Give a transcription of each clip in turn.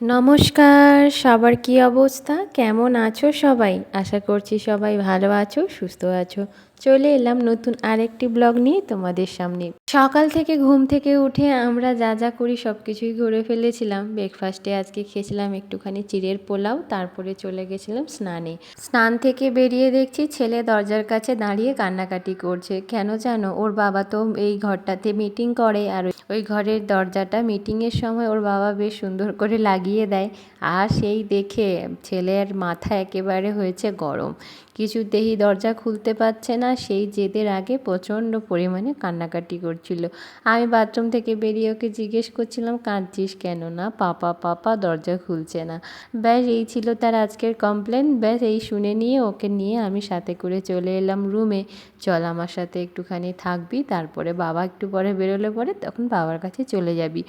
নমস্কার সবার কি অবস্থা? কেমন আছো সবাই? আশা করছি সবাই ভালো আছো সুস্থ আছো। চলে এলাম নতুন আরেকটি ব্লগ নিয়ে তোমাদের সামনে। সকাল থেকে ঘুম থেকে উঠে আমরা যা যা করি সব কিছুই ঘুরে ফেলেছিলাম। ব্রেকফাস্টে আজকে খেয়েছিলাম একটুখানি চিড়ের পোলাও, তারপরে চলে গেছিলাম স্নানে। স্নান থেকে বেরিয়ে দেখছি ছেলে দরজার কাছে দাঁড়িয়ে কান্নাকাটি করছে। কেন জানো, ওর বাবা তো এই ঘরটাতে মিটিং করে আর ওই ঘরের দরজাটা মিটিংয়ের সময় ওর বাবা বেশ সুন্দর করে লাগিয়ে দেয়। আর সেই দেখে ছেলের মাথা একেবারে হয়েছে গরম। কিছুতেই দরজা খুলতে পারছে না। সেই জেদের আগে প্রচণ্ড পরিমাণে কান্নাকাটি করছিল। আমি বাথরুম থেকে বেরিয়ে ওকে জিজ্ঞেস করছিলাম, কাঁদছিস কেন না? পাপা পাপা, দরজা খুলছে না। ব্যাস, এই ছিল তার আজকের কমপ্লেন। ব্যাস, এই শুনে নিয়ে ওকে নিয়ে আমি সাথে করে চলে এলাম রুমে। চল আমার সাথে একটুখানি থাকবি, তারপরে বাবা একটু পরে বেরোলে পরে তখন বাবার কাছে চলে যাবি।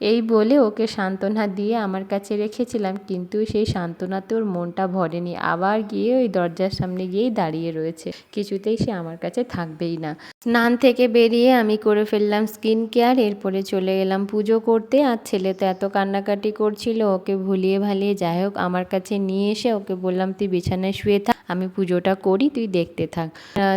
এই বলে ওকে সান্ত্বনা দিয়ে আমার কাছে রেখেছিলাম, কিন্তু সেই সান্ত্বনাতে ওর মনটা ভরেনি। আবার গিয়ে ওই দরজার সামনে গিয়েই দাঁড়িয়ে রয়েছে। কিছুতেই সে আমার কাছে থাকবেই না। স্নান থেকে বেরিয়ে আমি করে ফেললাম স্কিন কেয়ার, এরপরে চলে এলাম পুজো করতে। আর ছেলে তো এত কান্নাকাটি করছিল, ওকে ভুলিয়ে ভালিয়ে যাই হোক, আমার কাছে নিয়ে এসে ওকে বললাম, তুই বিছানায় শুয়ে থাক, আমি পুজোটা করি, তুই দেখতে থাক।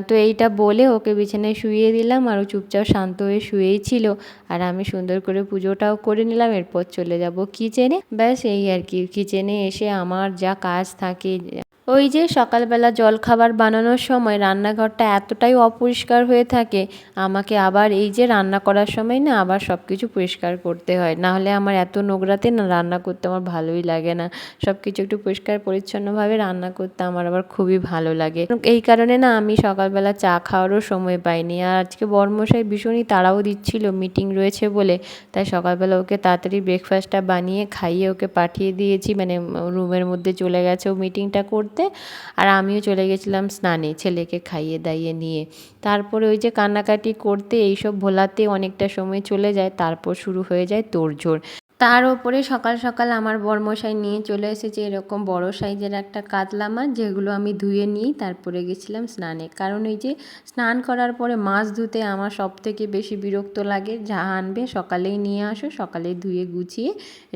তো এইটা বলে ওকে বিছানায় শুয়ে দিলাম, আর ও চুপচাপ শান্ত হয়ে শুয়েই ছিল। আর আমি সুন্দর করে পুজোটাও করে নিলাম, এরপর চলে যাব কিচেনে। ব্যাস, এই আর কি, কিচেনে এসে আমার যা কাজ থাকে। ওই যে সকালবেলা জলখাবার বানানোর সময় রান্নাঘরটা এতটাই অপরিষ্কার হয়ে থাকে আমাকে আবার এই যে রান্না করার সময় না আবার সব কিছু পরিষ্কার করতে হয়। না হলে আমার এত নোংরাতে না রান্না করতে আমার ভালোই লাগে না। সব কিছু একটু পরিষ্কার, পরিচ্ছন্নভাবে রান্না করতে আমার আবার খুবই ভালো লাগে। এই কারণে না আমি সকালবেলা চা খাওয়ারও সময় পাইনি। আর আজকে বর্মশাই ভীষণই তাড়াও দিচ্ছিল, মিটিং রয়েছে বলে। তাই সকালবেলা ওকে তাড়াতাড়ি ব্রেকফাস্টটা বানিয়ে খাইয়ে ওকে পাঠিয়ে দিয়েছি। মানে রুমের মধ্যে চলে গেছে ও মিটিংটা করতে। আর আমিও চলে গেছিলাম স্নানে ছেলেকে খাইয়ে দাইয়ে নিয়ে। তারপরে ওই যে কান্নাকাটি করতে এইসব ভোলাতে অনেকটা সময় চলে যায় তারপর শুরু হয়ে যায় তোড়জোড়। তার ওপরে সকাল সকাল আমার বরমশাই নিয়ে চলে এসেছে এরকম বড় সাইজের একটা কাতলা মাছ, যেগুলো আমি ধুয়ে নিই তারপরে গেছিলাম স্নানে। কারণ ওই যে স্নান করার পরে মাছ ধুতে আমার সব থেকে বেশি বিরক্ত লাগে। যা আনবে সকালেই নিয়ে আসো সকালে ধুয়ে গুছিয়ে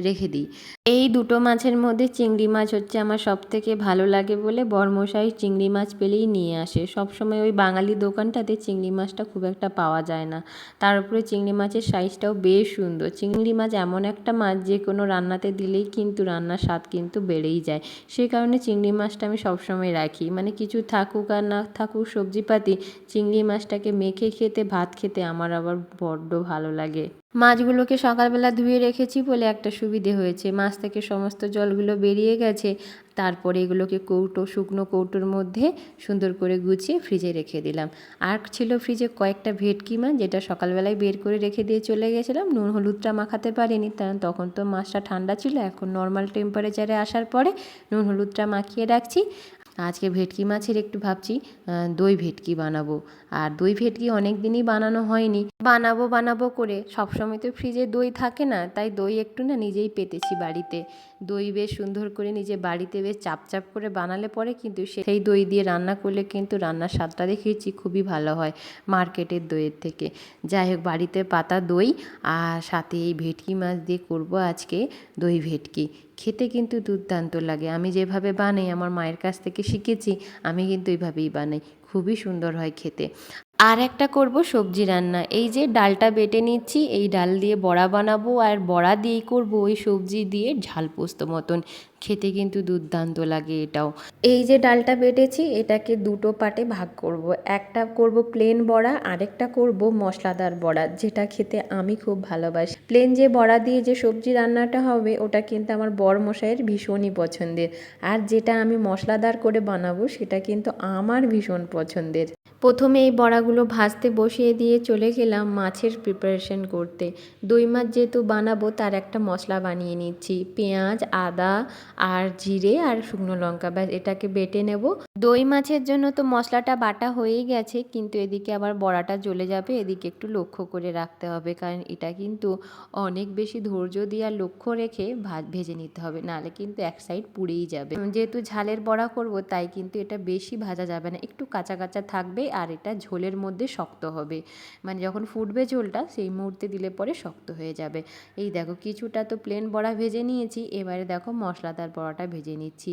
রেখে দিই। এই দুটো মাছের মধ্যে চিংড়ি মাছ হচ্ছে আমার সব থেকে ভালো লাগে বলে বরমশাই চিংড়ি মাছ পেলেই নিয়ে আসে। সবসময় ওই বাঙালি দোকানটাতে চিংড়ি মাছটা খুব একটা পাওয়া যায় না। তার উপরে চিংড়ি মাছের সাইজটাও বেশ সুন্দর। চিংড়ি মাছ এমন একটা মাছ যে কোনো রান্নাতে দিলেই কিন্তু রান্নার স্বাদ কিন্তু বেড়েই যায়। সেই কারণে চিংড়ি মাছটা আমি সবসময় রাখি। মানে কিছু থাকুক আর না থাকুক সবজিপাতি, চিংড়ি মাছটাকে মেখে খেতে, ভাত খেতে আমার আবার বড্ড ভালো লাগে। মাছগুলোকে সকালবেলা ধুয়ে রেখেছি বলে একটা সুবিধে হয়েছে। মাছ থেকে সমস্ত জলগুলো বেরিয়ে গেছে। তারপরে এগুলোকে কৌটো, শুকনো কৌটোর মধ্যে সুন্দর করে গুছিয়ে ফ্রিজে রেখে দিলাম। আর ছিল ফ্রিজে কয়েকটা ভেটকি মাছ যেটা সকালবেলায় বের করে রেখে দিয়ে চলে গেছিলাম। নুন হলুদটা মাখাতে পারিনি। কারণ তখন তো মাছটা ঠান্ডা ছিল। এখন নর্মাল টেম্পারেচারে আসার পরে নুন হলুদটা মাখিয়ে রাখছি। আজকে ভেটকি মাছের একটু ভাবছি দই ভেটকি বানাবো। আর দই ভেটকি অনেক দিনই বানানো হয়নি। বানাবো বানাবো করে সবসময় তো ফ্রিজে দই থাকে না, তাই দই একটু না নিজেই পেতেছি বাড়িতে। দই বেশ সুন্দর করে নিজে বাড়িতে বেশ চাপ চাপ করে বানালে পরে কিন্তু সেই দই দিয়ে রান্না করলে কিন্তু রান্নার স্বাদটা দেখেছি খুবই ভালো হয় মার্কেটের দইয়ের থেকে। যাই হোক, বাড়িতে পাতা দই আর সাথে এই ভেটকি মাছ দিয়ে করব আজকে দই ভেটকি। খেতে কিন্তু দুর্দান্ত লাগে। আমি যেভাবে বানাই, আমার মায়ের কাছ থেকে শিখেছি, আমি কিন্তু এইভাবেই বানাই। খুবই সুন্দর হয় খেতে। আর একটা করব সবজি রান্না। এই যে ডালটা বেটে নিচ্ছি, এই ডাল দিয়ে বড়া বানাবো, আর বড়া দিয়েই করব ওই সবজি দিয়ে ঝাল পোস্ত মতন। খেতে কিন্তু দুর্দান্ত লাগে এটাও। এই যে ডালটা বেটেছি, এটাকে দুটো পার্টে ভাগ করব। একটা করব প্লেন বড়া, আরেকটা করব মশলাদার বড়া, যেটা খেতে আমি খুব ভালোবাসি। প্লেন যে বড়া দিয়ে যে সবজি রান্নাটা হবে, ওটা কিন্তু আমার বর মশাইয়ের ভীষণই পছন্দের। আর যেটা আমি মশলাদার করে বানাবো, সেটা কিন্তু আমার ভীষণ পছন্দের। প্রথমে এই বড়াগুলো ভাজতে বসিয়ে দিয়ে চলে গেলাম মাছের প্রিপারেশন করতে। দই মাছ যেহেতু বানাবো, তার একটা মশলা বানিয়ে নিচ্ছি। পেঁয়াজ, আদা আর জিরে আর শুকনো লঙ্কা ব্যাস এটাকে বেটে নেব। দই মাছের জন্য তো মশলাটা বাটা হয়েই গেছে, কিন্তু এদিকে আবার বড়াটা জ্বলে যাবে, এদিকে একটু লক্ষ্য করে রাখতে হবে, কারণ এটা কিন্তু অনেক বেশি ধৈর্য দিয়ে আর লক্ষ্য রেখে ভেজে নিতে হবে, নাহলে কিন্তু এক সাইড পুড়েই যাবে। যেহেতু ঝালের বড়া করব, তাই কিন্তু এটা বেশি ভাজা যাবে না, একটু কাঁচা কাঁচা থাকবে আর এটা ঝোলের মধ্যে শক্ত হবে মানে যখন ফুটবে ঝোলটা সেই মুহূর্তে দিলে পরে শক্ত হয়ে যাবে। এই দেখো কিছুটা তো প্লেন বড়া ভেজে নিয়েছি, এবারে দেখো মশলাদার বড়াটা ভেজে নিচ্ছি।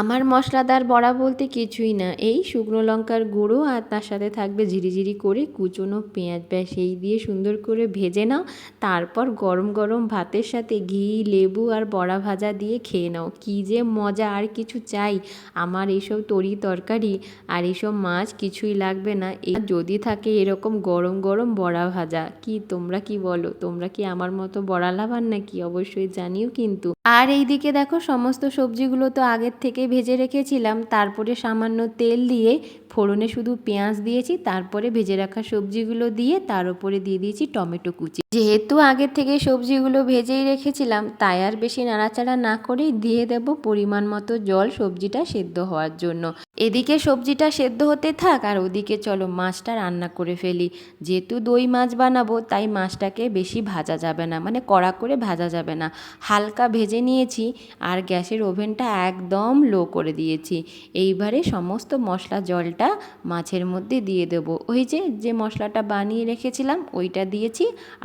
আমার মশলাদার বড়া বলতে কিছুই না। এই শুকনো লঙ্কার গুঁড়ো আর তার সাথে থাকবে ঝিরিঝিরি করে কুচনো পেঁয়াজ। ব্যাস, এই দিয়ে সুন্দর করে ভেজে নাও। তারপর গরম গরম ভাতের সাথে ঘি, লেবু আর বড়া ভাজা দিয়ে খেয়ে নাও। কী যে মজা, আর কিছু চাই। আমার এইসব তরি তরকারি আর এইসব মাছ কিছুই লাগবে না। এই যদি থাকে এরকম গরম গরম বড়া ভাজা। কি, তোমরা কি বলো? তোমরা কি আমার মতো বড়া লাভার নাকি? অবশ্যই জানিও কিন্তু। আর এইদিকে দেখো, সমস্ত সবজিগুলো তো আগের থেকে ভেজে রেখেছিলাম। তারপরে সামান্য তেল দিয়ে ফোড়নে শুধু পেঁয়াজ দিয়েছি, তারপরে ভেজে রাখা সবজিগুলো দিয়ে তার উপরে দিয়ে দিয়েছি টমেটো কুচি। যেহেতু আগের থেকে সবজিগুলো ভেজেই রেখেছিলাম, তাই আর বেশি নাড়াচাড়া না করেই দিয়ে দেব পরিমাণ মতো জল সবজিটা সেদ্ধ হওয়ার জন্য। এদিকে সবজিটা সেদ্ধ হতে থাক আর ওদিকে চলো মাছটা রান্না করে ফেলি। যেহেতু দই মাছ বানাবো, তাই মাছটাকে বেশি ভাজা যাবে না মানে কড়া করে ভাজা যাবে না। হালকা ভেজে নিয়েছি আর গ্যাসের ওভেনটা একদম লো করে দিয়েছি। এইবারে সমস্ত মশলা জলটা মাছের মধ্যে দিয়ে দেব। ওই যে যে মশলাটা বানিয়ে রেখেছিলাম, ওইটা দিয়েছি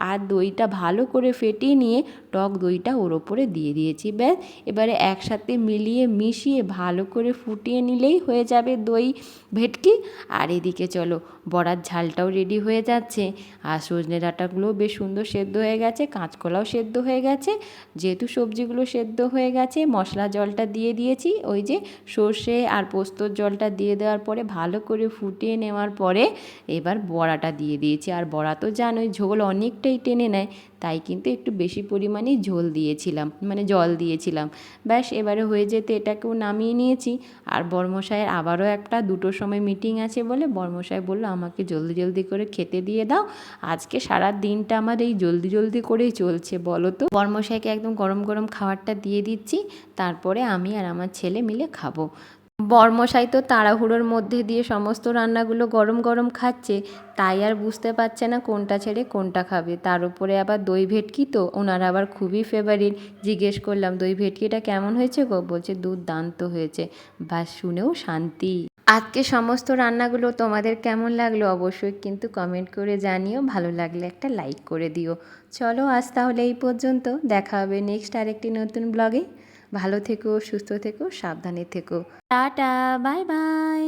আর দইটা ভালো করে ফেটিয়ে নিয়ে টক দইটা ওর ওপরে দিয়ে দিয়েছি। ব্যাস, এবারে একসাথে মিলিয়ে মিশিয়ে ভালো করে ফুটিয়ে নিলেই হয়ে যাবে দই ভেটকি। আর এদিকে চলো বড়ার ঝালটাও রেডি হয়ে যাচ্ছে। আর সজনে ডাঁটাগুলোও বেশ সুন্দর সেদ্ধ হয়ে গেছে, কাঁচকলাও সেদ্ধ হয়ে গেছে। যেহেতু সবজিগুলো সেদ্ধ হয়ে গেছে, মশলা জলটা দিয়ে দিয়েছি। ওই যে সর্ষে আর পোস্তর জলটা দিয়ে দেওয়ার পরে ভালো করে ফুটিয়ে নেওয়ার পরে এবার বড়াটা দিয়ে দিয়েছি। আর বড়া তো জানোই, ঝোল অনেকটাই টেনে নেয়। তাই কিন্তু একটু বেশি পরিমাণেই ঝোল দিয়েছিলাম মানে জল দিয়েছিলাম। ব্যাস, এবারে হয়ে যেতে এটাকেও নামিয়ে নিয়েছি। আর বর্মশাইয়ের আবারও একটা দুটোর সময় মিটিং আছে বলে বর্মশাই বলল, আমাকে জলদি জলদি করে খেতে দিয়ে দাও। আজকে সারা দিনটা আমার এই জলদি জলদি করেই চলছে, বলো তো? বর্মশাইকে একদম গরম গরম খাবারটা দিয়ে দিচ্ছি, তারপরে আমি আর আমার ছেলে মিলে খাব। বর্মশাই তো তাড়াহুড়োর মধ্যে দিয়ে সমস্ত রান্নাগুলো গরম গরম খাচ্ছে, তাই আর বুঝতে পারছে না কোনটা ছেড়ে কোনটা খাবে। তার উপরে আবার দই ভেটকি তো, ওনার আবার খুবই ফেভারিট জিজ্ঞেস করলাম, দই ভেটকিটা কেমন হয়েছে গো? বলছে, দুর্দান্ত হয়েছে। বা শুনেও শান্তি। আজকে সমস্ত রান্নাগুলো তোমাদের কেমন লাগল অবশ্যই কিন্তু কমেন্ট করে জানিও। ভালো লাগলে একটা লাইক করে দিও। চলো আজ তাহলে এই পর্যন্ত। দেখা হবে নেক্সট আরেকটি নতুন ব্লগে ভালো থেকো সুস্থ থেকো সাবধানে থেকো। Tata bye bye.